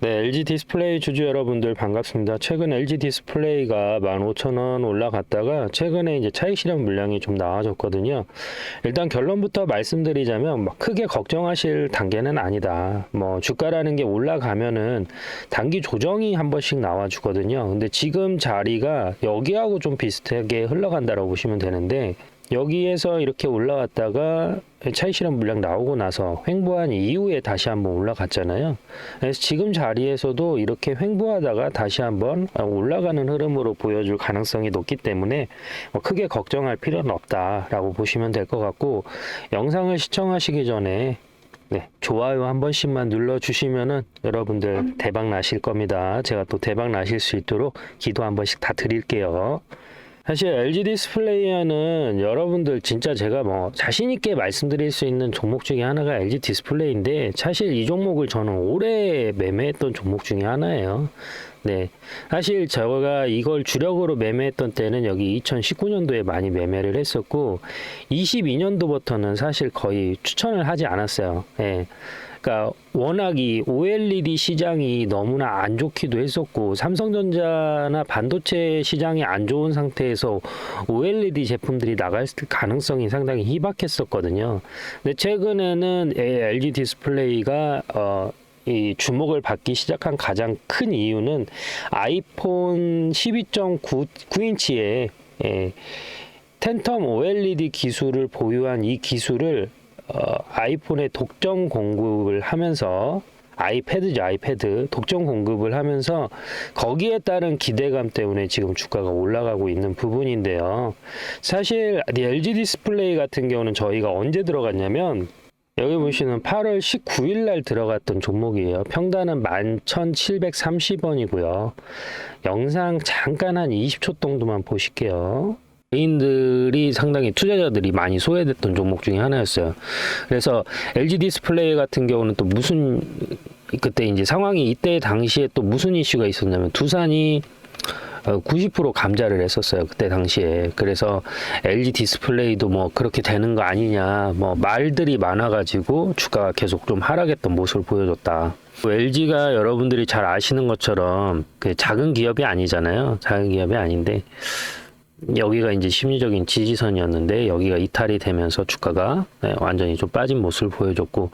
네, LG 디스플레이 주주 여러분들 반갑습니다. 최근 LG 디스플레이가 15,000원 올라갔다가 최근에 이제 차익 실현 물량이 좀 나와졌거든요. 일단 결론부터 말씀드리자면 막 크게 걱정하실 단계는 아니다. 뭐 주가라는 게 올라가면은 단기 조정이 한 번씩 나와 주거든요. 근데 지금 자리가 여기하고 좀 비슷하게 흘러간다고 보시면 되는데 여기에서 이렇게 올라왔다가 차익 실현 물량 나오고 나서 횡보한 이후에 다시 한번 올라갔잖아요. 그래서 지금 자리에서도 이렇게 횡보하다가 다시 한번 올라가는 흐름으로 보여줄 가능성이 높기 때문에 뭐 크게 걱정할 필요는 없다라고 보시면 될 것 같고 영상을 시청하시기 전에 네, 좋아요 한 번씩만 눌러주시면은 여러분들 대박 나실 겁니다. 제가 또 대박 나실 수 있도록 기도 한 번씩 다 드릴게요. 사실 LG 디스플레이는 여러분들 진짜 제가 뭐 자신 있게 말씀드릴 수 있는 종목 중에 하나가 LG 디스플레이인데 사실 이 종목을 저는 오래 매매했던 종목 중에 하나예요. 네. 사실 제가 이걸 주력으로 매매했던 때는 여기 2019년도에 많이 매매를 했었고 22년도부터는 사실 거의 추천을 하지 않았어요. 예. 그러니까 워낙 이 OLED 시장이 너무나 안 좋기도 했었고 삼성전자나 반도체 시장이 안 좋은 상태에서 OLED 제품들이 나갈 가능성이 상당히 희박했었거든요. 근데 최근에는 LG 디스플레이가 어, 이 주목을 받기 시작한 가장 큰 이유는 아이폰 12.9인치에 예, 텐텀 OLED 기술을 보유한 이 기술을 어, 아이폰에 독점 공급을 하면서 아이패드죠 아이패드 독점 공급을 하면서 거기에 따른 기대감 때문에 지금 주가가 올라가고 있는 부분인데요. 사실 LG 디스플레이 같은 경우는 저희가 언제 들어갔냐면 여기 보시는 8월 19일 날 들어갔던 종목이에요. 평단은 11,730원이고요. 영상 잠깐 한 20초 정도만 보실게요. 개인들이 상당히 투자자들이 많이 소외됐던 종목 중에 하나였어요. 그래서 LG 디스플레이 같은 경우는 또 무슨 그때 이제 상황이 이때 당시에 또 무슨 이슈가 있었냐면 두산이 어, 90% 감자를 했었어요 그때 당시에 그래서 LG 디스플레이도 뭐 그렇게 되는 거 아니냐 뭐 말들이 많아가지고 주가가 계속 좀 하락했던 모습을 보여줬다. LG가 여러분들이 잘 아시는 것처럼 그 작은 기업이 아니잖아요. 작은 기업이 아닌데 여기가 이제 심리적인 지지선이었는데 여기가 이탈이 되면서 주가가 네, 완전히 좀 빠진 모습을 보여줬고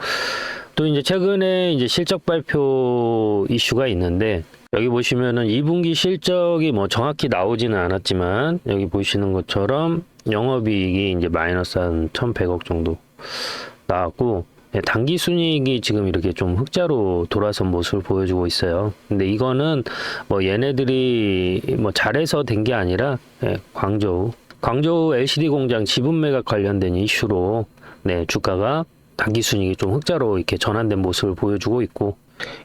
또 이제 최근에 이제 실적 발표 이슈가 있는데 여기 보시면은 2분기 실적이 뭐 정확히 나오지는 않았지만 여기 보시는 것처럼 영업이익이 이제 마이너스 한 1,100억 정도 나왔고 예, 단기 순이익이 지금 이렇게 좀 흑자로 돌아선 모습을 보여주고 있어요. 근데 이거는 뭐 얘네들이 뭐 잘해서 된 게 아니라 예, 광저우 광저우 LCD 공장 지분 매각 관련된 이슈로 네 주가가 단기 순이익이 좀 흑자로 이렇게 전환된 모습을 보여주고 있고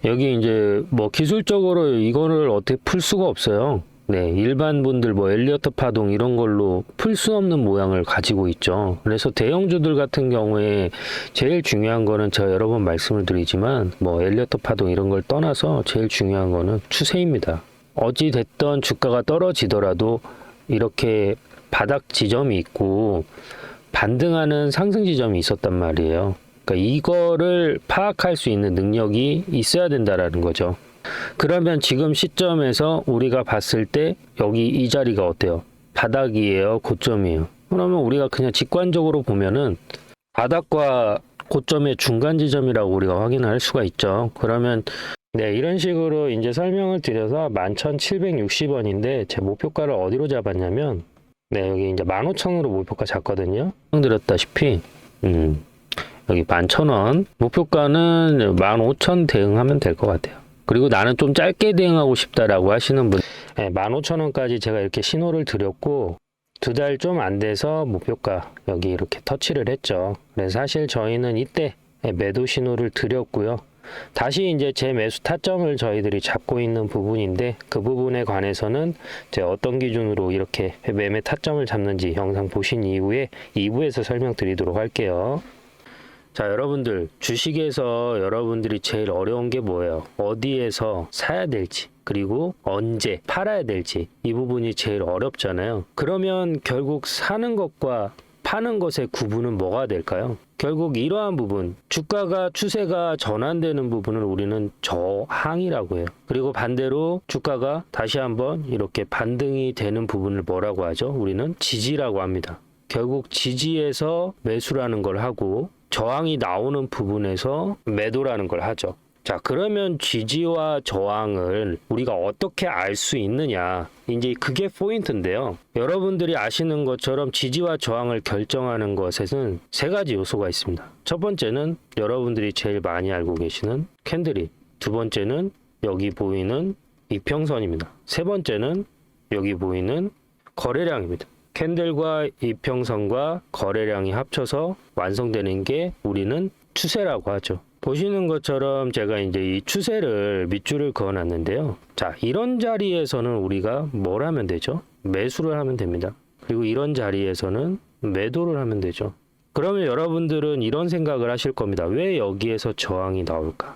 여기 이제 뭐 기술적으로 이거를 어떻게 풀 수가 없어요. 네, 일반 분들 뭐 엘리어트 파동 이런 걸로 풀 수 없는 모양을 가지고 있죠. 그래서 대형주들 같은 경우에 제일 중요한 거는 제가 여러 번 말씀을 드리지만 뭐 엘리어트 파동 이런 걸 떠나서 제일 중요한 거는 추세입니다. 어찌 됐던 주가가 떨어지더라도 이렇게 바닥 지점이 있고 반등하는 상승 지점이 있었단 말이에요. 그러니까 이거를 파악할 수 있는 능력이 있어야 된다라는 거죠. 그러면 지금 시점에서 우리가 봤을 때 여기 이 자리가 어때요? 바닥이에요? 고점이에요? 그러면 우리가 그냥 직관적으로 보면은 바닥과 고점의 중간 지점이라고 우리가 확인할 수가 있죠. 그러면 네, 이런 식으로 이제 설명을 드려서 11,760원인데 제 목표가를 어디로 잡았냐면 네, 여기 이제 15,000으로 목표가 잡거든요. 드렸다시피 음, 여기 11,000원 목표가는 15,000 대응하면 될 것 같아요. 그리고 나는 좀 짧게 대응하고 싶다라고 하시는 분, 네, 15,000원까지 제가 이렇게 신호를 드렸고, 두 달 좀 안 돼서 목표가 여기 이렇게 터치를 했죠. 그래서 사실 저희는 이때 매도 신호를 드렸고요. 다시 이제 제 매수 타점을 저희들이 잡고 있는 부분인데 그 부분에 관해서는 제가 어떤 기준으로 이렇게 매매 타점을 잡는지 영상 보신 이후에 2부에서 설명드리도록 할게요. 자, 여러분들, 주식에서 여러분들이 제일 어려운 게 뭐예요? 어디에서 사야 될지, 그리고 언제 팔아야 될지, 이 부분이 제일 어렵잖아요. 그러면 결국 사는 것과 파는 것의 구분은 뭐가 될까요? 결국 이러한 부분, 주가가 추세가 전환되는 부분을 우리는 저항이라고 해요. 그리고 반대로 주가가 다시 한번 이렇게 반등이 되는 부분을 뭐라고 하죠? 우리는 지지라고 합니다. 결국 지지에서 매수라는 걸 하고 저항이 나오는 부분에서 매도라는 걸 하죠. 자, 그러면 지지와 저항을 우리가 어떻게 알 수 있느냐? 이제 그게 포인트인데요. 여러분들이 아시는 것처럼 지지와 저항을 결정하는 것에는 세 가지 요소가 있습니다. 첫 번째는 여러분들이 제일 많이 알고 계시는 캔들이. 두 번째는 여기 보이는 이평선입니다. 세 번째는 여기 보이는 거래량입니다. 캔들과 이평선과 거래량이 합쳐서 완성되는 게 우리는 추세라고 하죠. 보시는 것처럼 제가 이제 이 추세를 밑줄을 그어 놨는데요. 자, 이런 자리에서는 우리가 뭘 하면 되죠? 매수를 하면 됩니다. 그리고 이런 자리에서는 매도를 하면 되죠. 그러면 여러분들은 이런 생각을 하실 겁니다. 왜 여기에서 저항이 나올까?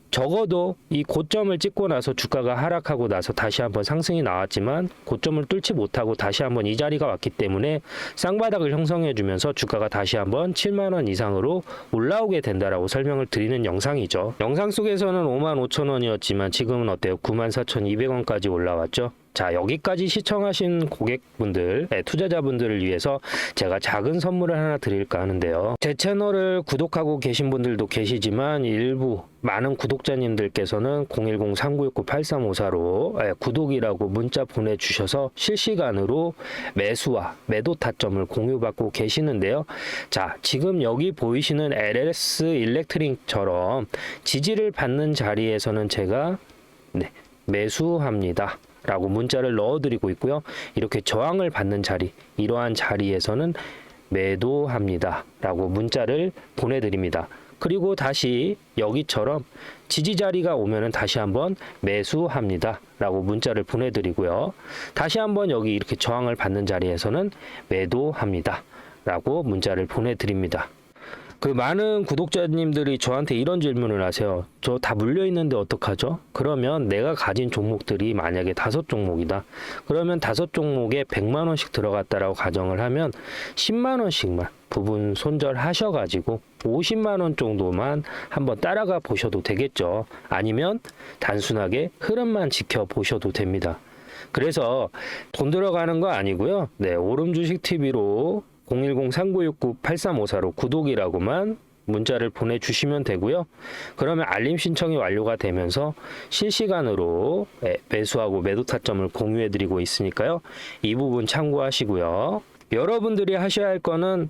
적어도 이 고점을 찍고 나서 주가가 하락하고 나서 다시 한번 상승이 나왔지만 고점을 뚫지 못하고 다시 한번 이 자리가 왔기 때문에 쌍바닥을 형성해 주면서 주가가 다시 한번 7만 원 이상으로 올라오게 된다라고 설명을 드리는 영상이죠. 영상 속에서는 5만 5천 원이었지만 지금은 어때요? 9만 4,200원까지 올라왔죠. 자, 여기까지 시청하신 고객분들, 네, 투자자분들을 위해서 제가 작은 선물을 하나 드릴까 하는데요. 제 채널을 구독하고 계신 분들도 계시지만 일부 많은 구독 자님들께서는 010-3969-8354로 예, 구독이라고 문자 보내주셔서 실시간으로 매수와 매도 타점을 공유받고 계시는데요. 자, 지금 여기 보이시는 LS 일렉트릭처럼 지지를 받는 자리에서는 제가 네, 매수합니다. 라고 문자를 넣어드리고 있고요. 이렇게 저항을 받는 자리, 이러한 자리에서는 매도합니다. 라고 문자를 보내드립니다. 그리고 다시 여기처럼 지지 자리가 오면은 다시 한번 매수합니다. 라고 문자를 보내드리고요. 다시 한번 여기 이렇게 저항을 받는 자리에서는 매도합니다. 라고 문자를 보내드립니다. 그 많은 구독자님들이 저한테 이런 질문을 하세요. 저 다 물려 있는데 어떡하죠? 그러면 내가 가진 종목들이 만약에 다섯 종목이다. 그러면 다섯 종목에 100만 원씩 들어갔다라고 가정을 하면 10만 원씩만 부분 손절하셔 가지고 50만 원 정도만 한번 따라가 보셔도 되겠죠. 아니면 단순하게 흐름만 지켜 보셔도 됩니다. 그래서 돈 들어가는 거 아니고요. 네, 오름 주식 TV로 010-3969-8354로 구독이라고만 문자를 보내주시면 되고요. 그러면 알림 신청이 완료가 되면서 실시간으로 예, 매수하고 매도 타점을 공유해드리고 있으니까요. 이 부분 참고하시고요. 여러분들이 하셔야 할 거는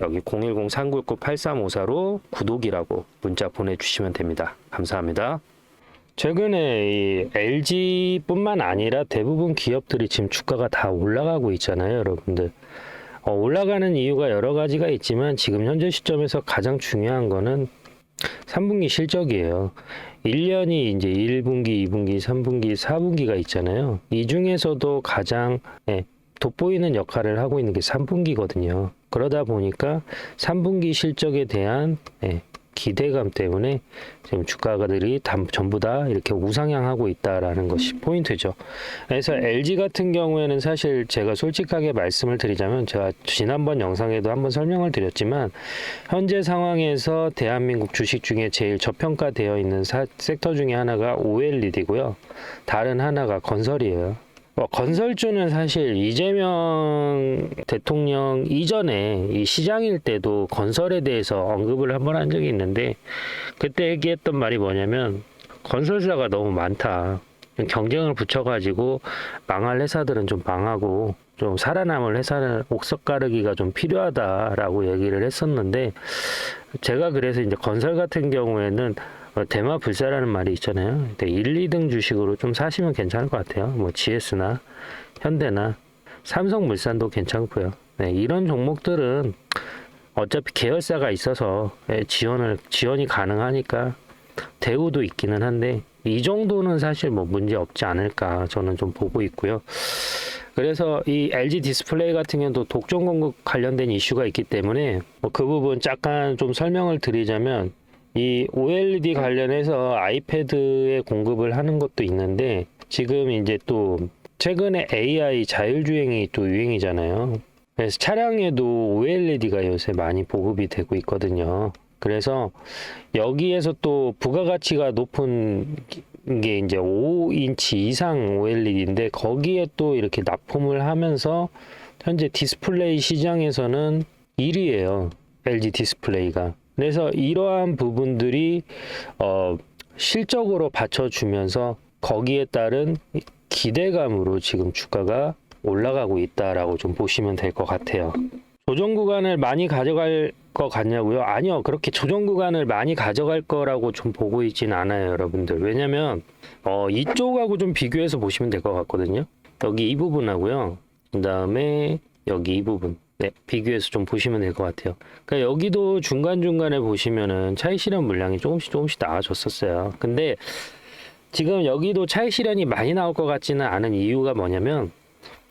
여기 010-399-8354로 구독이라고 문자 보내주시면 됩니다. 감사합니다. 최근에 이 LG뿐만 아니라 대부분 기업들이 지금 주가가 다 올라가고 있잖아요, 여러분들. 어, 올라가는 이유가 여러 가지가 있지만 지금 현재 시점에서 가장 중요한 거는 3분기 실적이에요. 1년이 이제 1분기, 2분기, 3분기, 4분기가 있잖아요. 이 중에서도 가장 예, 돋보이는 역할을 하고 있는 게 3분기거든요. 그러다 보니까 3분기 실적에 대한 예, 기대감 때문에 지금 주가들이 다- 전부 다 이렇게 우상향하고 있다라는 것이 포인트죠. 그래서 LG 같은 경우에는 사실 제가 솔직하게 말씀을 드리자면 제가 지난번 영상에도 한번 설명을 드렸지만 현재 상황에서 대한민국 주식 중에 제일 저평가되어 있는 사- 섹터 중에 하나가 OLED고요. 다른 하나가 건설이에요. 뭐 건설주는 사실 이재명 대통령 이전에 이 시장일 때도 건설에 대해서 언급을 한번 한 적이 있는데 그때 얘기했던 말이 뭐냐면 건설사가 너무 많다. 경쟁을 붙여가지고 망할 회사들은 좀 망하고 좀 살아남을 회사는 옥석 가르기가 좀 필요하다라고 얘기를 했었는데 제가 그래서 이제 건설 같은 경우에는 어, 대마 불사라는 말이 있잖아요. 근데 1, 2등 주식으로 좀 사시면 괜찮을 것 같아요. 뭐 GS나 현대나 삼성물산도 괜찮고요. 네, 이런 종목들은 어차피 계열사가 있어서 예, 지원을 지원이 가능하니까 대우도 있기는 한데 이 정도는 사실 뭐 문제 없지 않을까 저는 좀 보고 있고요. 그래서 이 LG 디스플레이 같은 경우도 독점 공급 관련된 이슈가 있기 때문에 뭐 그 부분 잠깐 좀 설명을 드리자면 이 OLED 관련해서 아이패드에 공급을 하는 것도 있는데 지금 이제 또 최근에 AI 자율주행이 또 유행이잖아요. 그래서 차량에도 OLED가 요새 많이 보급이 되고 있거든요. 그래서 여기에서 또 부가가치가 높은 게 이제 5인치 이상 OLED인데 거기에 또 이렇게 납품을 하면서 현재 디스플레이 시장에서는 1위예요. LG 디스플레이가. 그래서 이러한 부분들이 어 실적으로 받쳐주면서 거기에 따른 기대감으로 지금 주가가 올라가고 있다라고 좀 보시면 될 것 같아요. 조정 구간을 많이 가져갈 것 같냐고요? 아니요. 그렇게 조정 구간을 많이 가져갈 거라고 좀 보고 있진 않아요, 여러분들. 왜냐면 어, 이쪽하고 좀 비교해서 보시면 될 것 같거든요. 여기 이 부분하고요. 그다음에 여기 이 부분. 네, 비교해서 좀 보시면 될 것 같아요. 그러니까 여기도 중간중간에 보시면은 차익 실현 물량이 조금씩 조금씩 나와줬었어요. 근데 지금 여기도 차익 실현이 많이 나올 것 같지는 않은 이유가 뭐냐면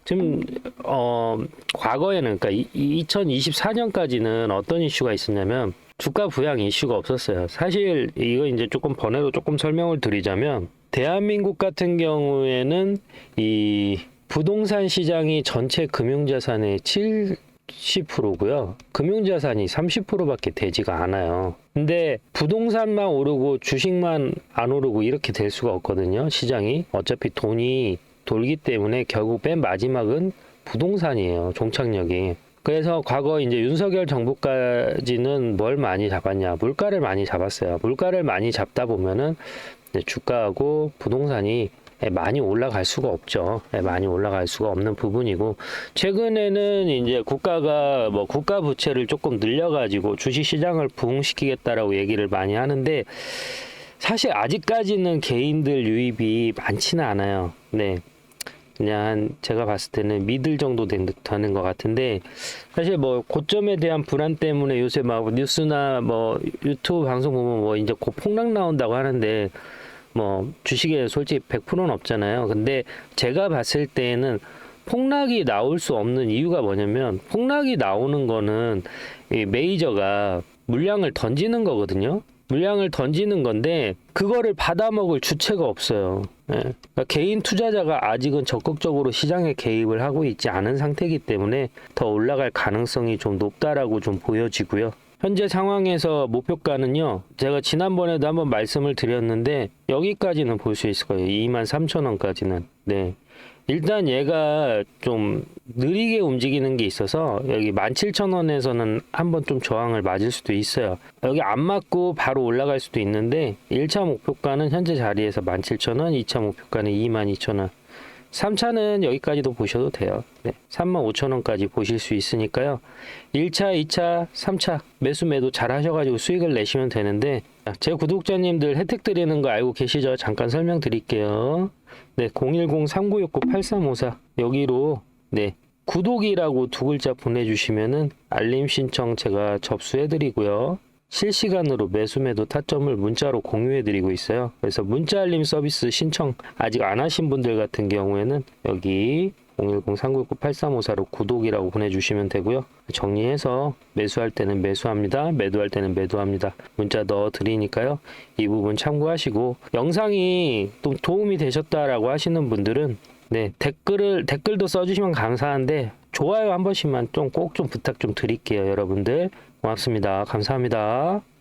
지금 어 과거에는 그러니까 2024년까지는 어떤 이슈가 있었냐면 주가 부양 이슈가 없었어요. 사실 이거 이제 조금 번외로 조금 설명을 드리자면 대한민국 같은 경우에는 이 부동산 시장이 전체 금융자산의 70%고요. 금융자산이 30%밖에 되지가 않아요. 근데 부동산만 오르고 주식만 안 오르고 이렇게 될 수가 없거든요. 시장이 어차피 돈이 돌기 때문에 결국 맨 마지막은 부동산이에요. 종착역이. 그래서 과거 이제 윤석열 정부까지는 뭘 많이 잡았냐? 물가를 많이 잡았어요. 물가를 많이 잡다 보면은 주가하고 부동산이 많이 올라갈 수가 없죠. 많이 올라갈 수가 없는 부분이고 최근에는 이제 국가가 뭐 국가 부채를 조금 늘려가지고 주식 시장을 부흥시키겠다라고 얘기를 많이 하는데 사실 아직까지는 개인들 유입이 많지는 않아요. 네. 그냥 한 제가 봤을 때는 미들 정도 된 듯하는 것 같은데 사실 뭐 고점에 대한 불안 때문에 요새 막 뉴스나 뭐 유튜브 방송 보면 뭐 이제 곧 폭락 나온다고 하는데 뭐 주식에 솔직히 100%는 없잖아요. 근데 제가 봤을 때는 폭락이 나올 수 없는 이유가 뭐냐면 폭락이 나오는 거는 이 메이저가 물량을 던지는 거거든요. 물량을 던지는 건데 그거를 받아먹을 주체가 없어요. 예. 그러니까 개인 투자자가 아직은 적극적으로 시장에 개입을 하고 있지 않은 상태이기 때문에 더 올라갈 가능성이 좀 높다라고 좀 보여지고요. 현재 상황에서 목표가는요. 제가 지난번에도 한번 말씀을 드렸는데 여기까지는 볼 수 있을 거예요. 2만 3천 원까지는. 네. 일단 얘가 좀 느리게 움직이는 게 있어서 여기 17,000원에서는 한번 좀 저항을 맞을 수도 있어요. 여기 안 맞고 바로 올라갈 수도 있는데 1차 목표가는 현재 자리에서 17,000원, 2차 목표가는 22,000원. 3차는 여기까지도 보셔도 돼요. 네. 35,000원까지 보실 수 있으니까요. 1차, 2차, 3차 매수 매도 잘 하셔가지고 수익을 내시면 되는데 자, 제 구독자님들 혜택 드리는 거 알고 계시죠? 잠깐 설명드릴게요. 네, 010-3969-8354 여기로 네 구독이라고 두 글자 보내주시면은 알림 신청 제가 접수해드리고요. 실시간으로 매수 매도 타점을 문자로 공유해 드리고 있어요. 그래서 문자 알림 서비스 신청 아직 안 하신 분들 같은 경우에는 여기 010-3969-8354로 구독이라고 보내주시면 되고요. 정리해서 매수할 때는 매수합니다. 매도할 때는 매도합니다. 문자 넣어 드리니까요. 이 부분 참고하시고 영상이 또 도움이 되셨다라고 하시는 분들은 네 댓글을 댓글도 써주시면 감사한데 좋아요 한 번씩만 좀꼭좀 부탁 좀 드릴게요 여러분들 고맙습니다 감사합니다.